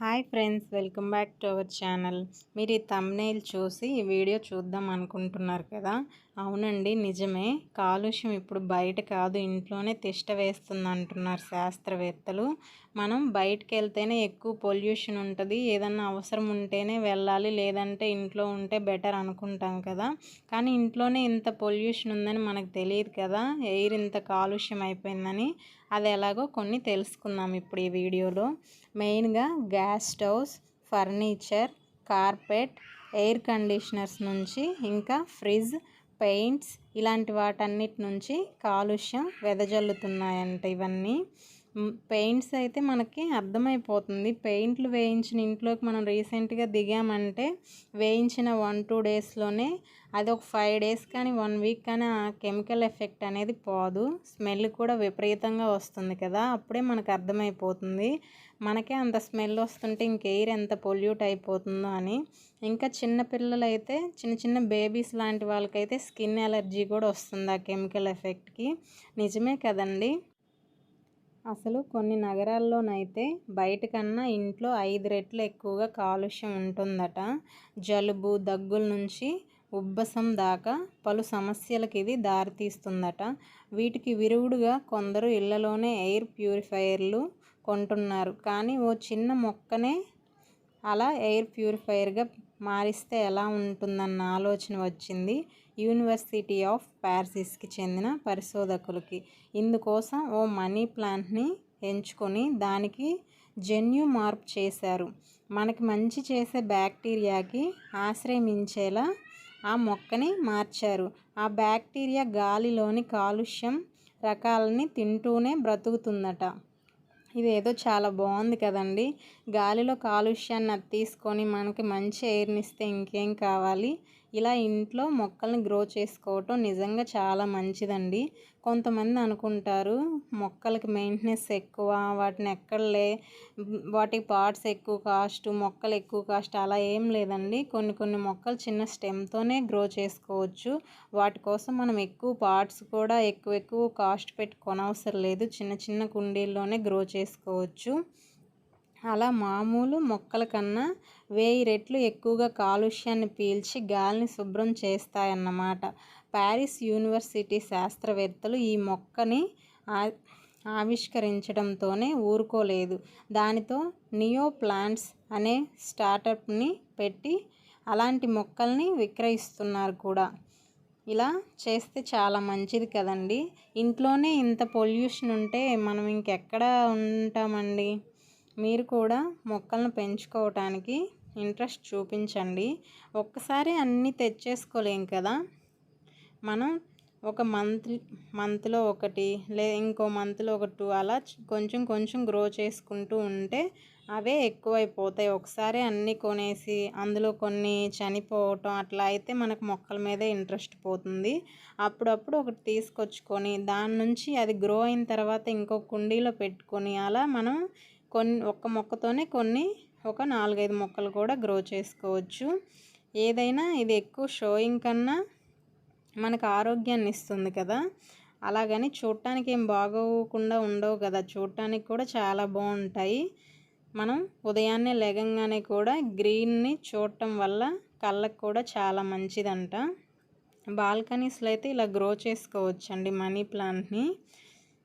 Hi friends welcome back to our channel. మీరు ఈ thumbnail చూసి ఈ వీడియో చూద్దాం అనుకుంటున్నారు కదా? అవునండి నిజమే. కాలుష్యం ఇప్పుడు బయట కాదు ఇంట్లోనే తిష్ట వేస్తుంది అంటున్నారు శాస్త్రవేత్తలు. మనం బయటకు వెళ్తేనే ఎక్కువ పొల్యూషన్ ఉంటుంది ఏదన్నా అవసరం ఉంటేనే వెళ్ళాలి లేదంటే ఇంట్లో ఉంటే బెటర్ అనుకుంటాం కదా? కానీ ఇంట్లోనే ఇంత పొల్యూషన్ ఉందని మనకు తెలియదు కదా? ఎయిర్ ఇంత కాలుష్యం అయిపోయిందని. అది ఎలాగో కొన్ని తెలుసుకుందాం ఇప్పుడు ఈ వీడియోలో. మెయిన్గా gas stoves furniture carpet air conditioners నుంచి ఇంకా ఫ్రిడ్జ్ పెయింట్స్ ఇలాంటి వాటన్నిటి నుంచి కాలుష్యం వెదజల్లుతున్నాయంట ఇవన్నీ. పెయింట్స్ అయితే మనకి అర్థమైపోతుంది. పెయింట్లు వేయించిన ఇంట్లోకి మనం రీసెంట్గా దిగామంటే వేయించిన వన్ టూ డేస్లోనే అది ఒక ఫైవ్ డేస్ కానీ వన్ వీక్ కానీ ఆ కెమికల్ ఎఫెక్ట్ అనేది పోదు. స్మెల్ కూడా విపరీతంగా వస్తుంది కదా అప్పుడే మనకు అర్థమైపోతుంది. మనకే అంత స్మెల్ వస్తుంటే ఇంకెయిర్ ఎంత పొల్యూట్ అయిపోతుందో అని. ఇంకా చిన్న పిల్లలైతే చిన్న చిన్న బేబీస్ లాంటి వాళ్ళకైతే స్కిన్ ఎలర్జీ కూడా వస్తుంది ఆ కెమికల్ ఎఫెక్ట్కి. నిజమే కదండి? అసలు కొన్ని నగరాల్లోనైతే బయట కన్నా ఇంట్లో ఐదు రెట్లు ఎక్కువగా కాలుష్యం ఉంటుందట. జలుబు దగ్గుల నుంచి ఉబ్బసం దాకా పలు సమస్యలకు ఇది దారితీస్తుందట. వీటికి విరుగుడుగా కొందరు ఇళ్ళలోనే ఎయిర్ ప్యూరిఫైయర్లు కొంటున్నారు. కానీ ఓ చిన్న మొక్కనే అలా ఎయిర్ ప్యూరిఫైయర్గా మారిస్తే ఎలా ఉంటుందన్న ఆలోచన వచ్చింది యూనివర్సిటీ ఆఫ్ ప్యారిసిస్కి చెందిన పరిశోధకులకి. ఇందుకోసం ఓ మనీ ప్లాంట్ని ఎంచుకొని దానికి జన్యు మార్పు చేశారు. మనకి మంచి చేసే బ్యాక్టీరియాకి ఆశ్రయించేలా ఆ మొక్కని మార్చారు. ఆ బ్యాక్టీరియా గాలిలోని కాలుష్యం రకాలని తింటూనే బ్రతుకుతుందట. ఇదేదో చాలా బాగుంది కదండి. గాలిలో కాలుష్యాన్ని అది తీసుకొని మనకి మంచి ఎయిర్ని ఇస్తే ఇంకేం కావాలి? ఇలా ఇంట్లో మొక్కల్ని గ్రో చేసుకోవటం నిజంగా చాలా మంచిదండి. కొంతమంది అనుకుంటారు మొక్కలకి మెయింటెనెన్స్ ఎక్కువ వాటిని ఎక్కడలే వాటి పార్ట్స్ ఎక్కువ కాస్ట్ మొక్కలు ఎక్కువ కాస్ట్ అలా ఏం లేదండి. కొన్ని కొన్ని మొక్కలు చిన్న స్టెమ్తోనే గ్రో చేసుకోవచ్చు. వాటి కోసం మనం ఎక్కువ పార్ట్స్ కూడా ఎక్కువ ఎక్కువ కాస్ట్ పెట్టి కొనవసరం లేదు. చిన్న చిన్న కుండీల్లోనే గ్రో చేసుకోవచ్చు. అలా మామూలు మొక్కల కన్నా వెయ్యి రెట్లు ఎక్కువగా కాలుష్యాన్ని పీల్చి గాలిని శుభ్రం చేస్తాయన్నమాట. ప్యారిస్ యూనివర్సిటీ శాస్త్రవేత్తలు ఈ మొక్కని ఆవిష్కరించడంతోనే ఊరుకోలేదు. దానితో నియో ప్లాంట్స్ అనే స్టార్టప్ని పెట్టి అలాంటి మొక్కల్ని విక్రయిస్తున్నారు కూడా. ఇలా చేస్తే చాలా మంచిది కదండి. ఇంట్లోనే ఇంత పొల్యూషన్ ఉంటే మనం ఇంకెక్కడ ఉంటామండి? మీరు కూడా మొక్కలను పెంచుకోవటానికి ఇంట్రెస్ట్ చూపించండి. ఒక్కసారి అన్నీ తెచ్చేసుకోలేం కదా? మనం ఒక మంత్ మంత్లో ఒకటి లే ఇంకో మంత్లో ఒక టూ అలా కొంచెం కొంచెం గ్రో చేసుకుంటూ ఉంటే అవే ఎక్కువైపోతాయి. ఒకసారి అన్నీ కొనేసి అందులో కొన్ని చనిపోవటం అట్లా అయితే మనకు మొక్కల మీదే ఇంట్రెస్ట్ పోతుంది. అప్పుడప్పుడు ఒకటి తీసుకొచ్చుకొని దాని నుంచి అది గ్రో అయిన తర్వాత ఇంకో కుండీలో పెట్టుకొని అలా మనం కొన్ని ఒక్క మొక్కతోనే కొన్ని ఒక నాలుగైదు మొక్కలు కూడా గ్రో చేసుకోవచ్చు. ఏదైనా ఇది ఎక్కువ షోయింగ్ కన్నా మనకు ఆరోగ్యాన్ని ఇస్తుంది కదా. అలాగని చూడటానికి ఏం బాగోకుండా ఉండవు కదా. చూడటానికి కూడా చాలా బాగుంటాయి. మనం ఉదయాన్నే లేగంగానే కూడా గ్రీన్ని చూడటం వల్ల కళ్ళకు కూడా చాలా మంచిదంట. బాల్కనీస్లో అయితే ఇలా గ్రో చేసుకోవచ్చండి మనీ ప్లాంట్ని.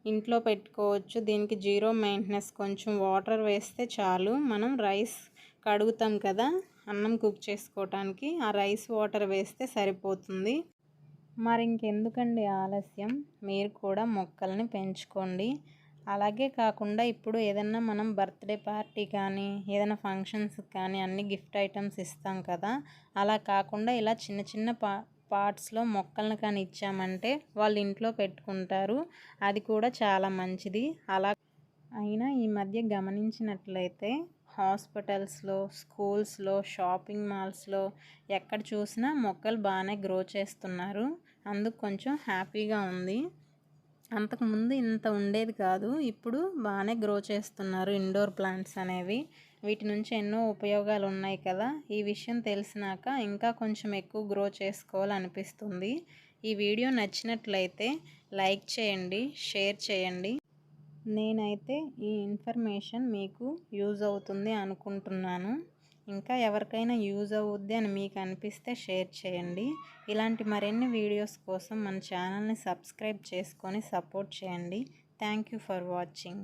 ఇంట్లో పెట్టుకోవచ్చు. దీనికి జీరో మెయింటెనెన్స్. కొంచెం వాటర్ వేస్తే చాలు. మనం రైస్ కడుగుతాం కదా అన్నం కుక్ చేసుకోవటానికి. ఆ రైస్ వాటర్ వేస్తే సరిపోతుంది. మరి ఇంకెందుకండి ఆలస్యం? మీరు కూడా మొక్కల్ని పెంచుకోండి. అలాగే కాకుండా ఇప్పుడు ఏదన్నా మనం బర్త్డే పార్టీ కానీ ఏదైనా ఫంక్షన్స్ కానీ అన్ని గిఫ్ట్ ఐటమ్స్ ఇస్తాం కదా అలా కాకుండా ఇలా చిన్న చిన్న పా పార్ట్స్లో మొక్కలను కానీ ఇచ్చామంటే వాళ్ళు ఇంట్లో పెట్టుకుంటారు. అది కూడా చాలా మంచిది. అలా అయినా ఈ మధ్య గమనించినట్లయితే హాస్పిటల్స్లో స్కూల్స్లో షాపింగ్ మాల్స్లో ఎక్కడ చూసినా మొక్కలు బాగానే గ్రో చేస్తున్నారు. అందుకు కొంచెం హ్యాపీగా ఉంది. అంతకుముందు ఇంత ఉండేది కాదు. ఇప్పుడు బాగానే గ్రో చేస్తున్నారు ఇండోర్ ప్లాంట్స్ అనేవి. వీటి నుంచి ఎన్నో ఉపయోగాలు ఉన్నాయి కదా. ఈ విషయం తెలిసినాక ఇంకా కొంచెం ఎక్కువ గ్రో చేసుకోవాలనిపిస్తుంది. ఈ వీడియో నచ్చినట్లయితే లైక్ చేయండి షేర్ చేయండి. నేనైతే ఈ ఇన్ఫర్మేషన్ మీకు యూజ్ అవుతుంది అనుకుంటున్నాను. ఇంకా ఎవరికైనా యూజ్ అవుద్ది అని మీకు అనిపిస్తే షేర్ చేయండి. ఇలాంటి మరిన్ని వీడియోస్ కోసం మన ఛానల్ని సబ్స్క్రైబ్ చేసుకొని సపోర్ట్ చేయండి. Thank you for watching.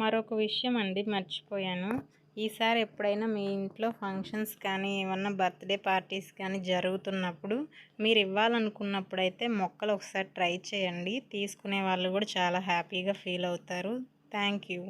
మరొక విషయం అండి మర్చిపోయాను. ఈసారి ఎప్పుడైనా మీ ఇంట్లో ఫంక్షన్స్ కానీ ఏమన్నా బర్త్డే పార్టీస్ కానీ జరుగుతున్నప్పుడు మీరు ఇవ్వాలనుకున్నప్పుడు అయితే మొక్కలు ఒకసారి ట్రై చేయండి. తీసుకునే వాళ్ళు కూడా చాలా హ్యాపీగా ఫీల్ అవుతారు. Thank you.